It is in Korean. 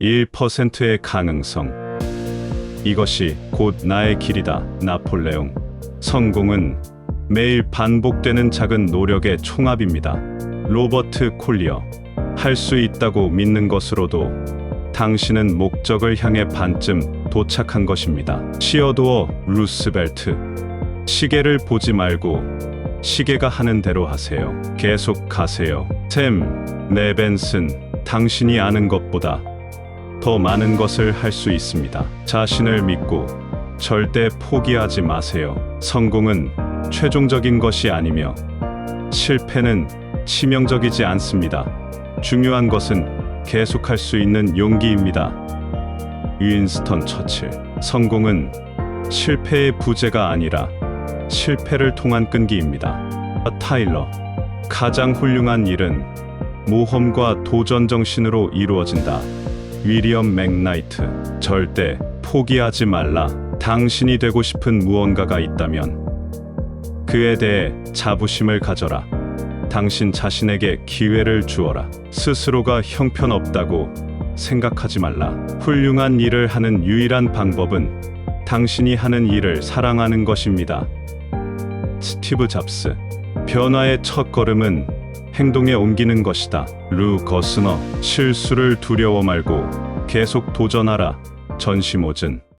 1%의 가능성. 이것이 곧 나의 길이다. 나폴레옹. 성공은 매일 반복되는 작은 노력의 총합입니다. 로버트 콜리어. 할 수 있다고 믿는 것으로도 당신은 목적을 향해 반쯤 도착한 것입니다. 시어도어 루스벨트. 시계를 보지 말고 시계가 하는 대로 하세요. 계속 가세요. 샘 네벤슨. 당신이 아는 것보다 더 많은 것을 할 수 있습니다. 자신을 믿고 절대 포기하지 마세요. 성공은 최종적인 것이 아니며 실패는 치명적이지 않습니다. 중요한 것은 계속할 수 있는 용기입니다. 윈스턴 처칠. 성공은 실패의 부재가 아니라 실패를 통한 끈기입니다. 타일러. 가장 훌륭한 일은 모험과 도전 정신으로 이루어진다. 위리엄 맥나이트. 절대 포기하지 말라. 당신이 되고 싶은 무언가가 있다면 그에 대해 자부심을 가져라. 당신 자신에게 기회를 주어라. 스스로가 형편없다고 생각하지 말라. 훌륭한 일을 하는 유일한 방법은 당신이 하는 일을 사랑하는 것입니다. 스티브 잡스. 변화의 첫 걸음은 행동에 옮기는 것이다. 루 거스너. 실수를 두려워 말고 계속 도전하라. 전시모즌.